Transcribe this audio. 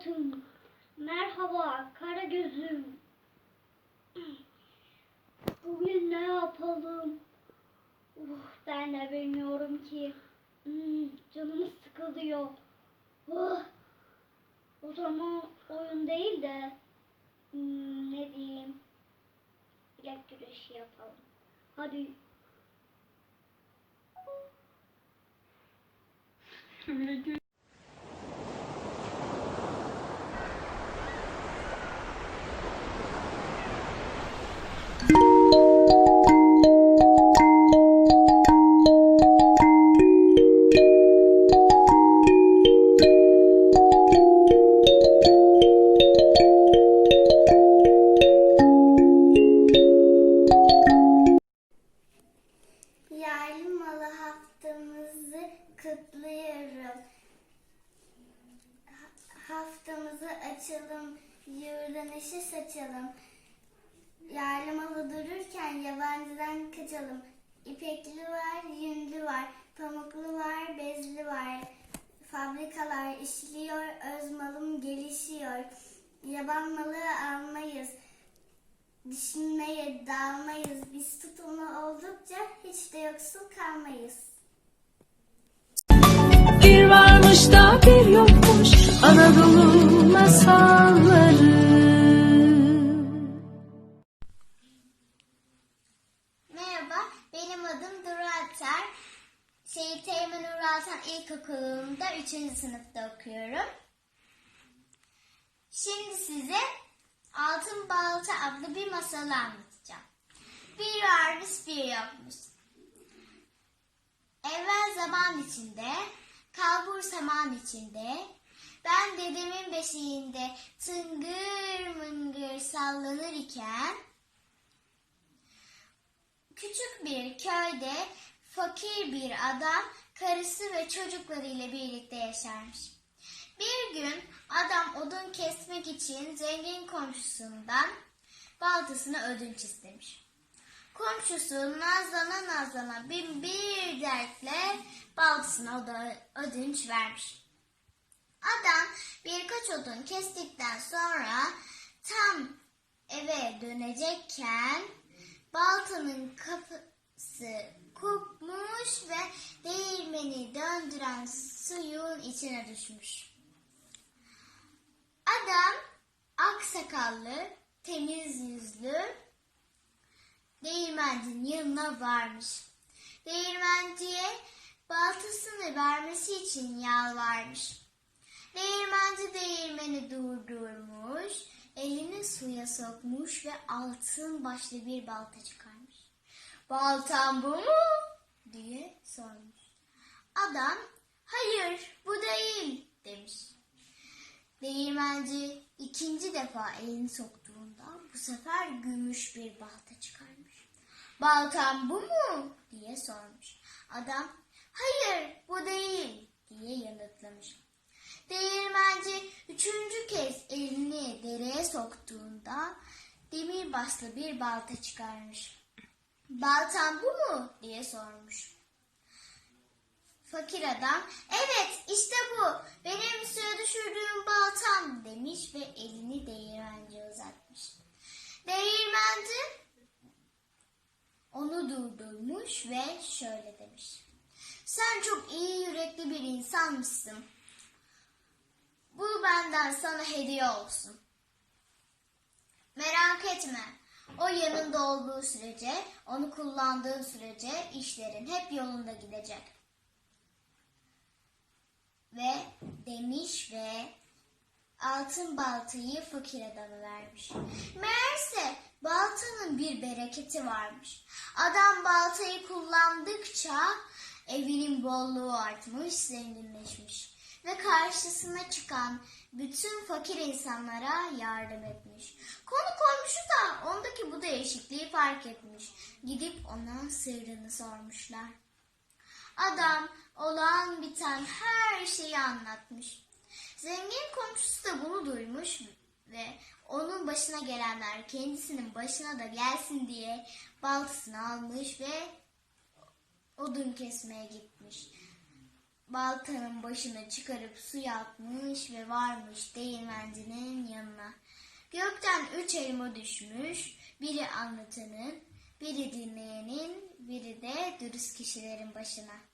suratım, merhaba kara gözüm. Bugün ne yapalım? Uh, ben de bilmiyorum ki. Hmm, canımız sıkılıyor. Uh, o zaman oyun değil de hmm, ne diyeyim? Bilek güreşi yapalım. Hadi. Bilek kutluyorum. Ha- Haftamızı açalım, neşe saçalım. Yerli malı dururken yabancıdan kaçalım. İpekli var, yünlü var, pamuklu var, bezli var. Fabrikalar işliyor, öz malım gelişiyor. Yaban malı almayız. Düşünmeye dalmayız. Biz tutumlu oldukça hiç de yoksul kalmayız. Varmış bir yokmuş Anadolu masalları Merhaba, benim adım Duru Atar. Şehit Teğmen Uğur İlkokulu'nda 3. sınıfta okuyorum. Şimdi size Altın Balta adlı bir masalı anlatacağım. Bir varmış bir yokmuş. Evvel zaman içinde, kalbur saman içinde, ben dedemin beşiğinde tıngır mıngır sallanır iken, Küçük bir köyde fakir bir adam karısı ve çocuklarıyla birlikte yaşarmış. Bir gün adam odun kesmek için zengin komşusundan baltasını ödünç istemiş. Komşusu nazlana nazlana bin bir dertle baltasını o da ödünç vermiş. Adam birkaç odun kestikten sonra tam eve dönecekken baltanın kapısı kopmuş ve değirmeni döndüren suyun içine düşmüş. Adam aksakallı, temiz yüzlü değirmencinin yanına varmış. Değirmenciye baltasını vermesi için yalvarmış. Değirmenci değirmeni durdurmuş, elini suya sokmuş ve altın başlı bir balta çıkarmış. Baltam bu mu? diye sormuş. Adam, hayır bu değil demiş. Değirmenci ikinci defa elini soktuğunda bu sefer gümüş bir balta çıkarmış. Baltam bu mu? diye sormuş. Adam, hayır bu değil diye yanıtlamış. Değirmenci üçüncü kez elini dereye soktuğunda demir baslı bir balta çıkarmış. Baltam bu mu? diye sormuş. Fakir adam, evet işte bu. Benim suya düşürdüğüm baltam demiş ve elini değirmenciye uzatmış. Değirmenci onu durdurmuş ve şöyle demiş. Sen çok iyi yürekli bir insanmışsın. Bu benden sana hediye olsun. Merak etme. O yanında olduğu sürece, onu kullandığın sürece işlerin hep yolunda gidecek. Ve demiş ve altın baltayı fakir adama vermiş. Meğerse baltanın bir bereketi varmış. Adam baltayı kullandıkça evinin bolluğu artmış, zenginleşmiş ve karşısına çıkan bütün fakir insanlara yardım etmiş. Konu komşu da ondaki bu değişikliği fark etmiş. Gidip ona sırrını sormuşlar. Adam olan biten her şeyi anlatmış. Zengin komşusu da bunu duymuş ve onun başına gelenler kendisinin başına da gelsin diye baltasını almış ve odun kesmeye gitmiş. Baltanın başını çıkarıp suya atmış ve varmış değirmencinin yanına. Gökten üç elma düşmüş, biri anlatanın, biri dinleyenin, biri de dürüst kişilerin başına.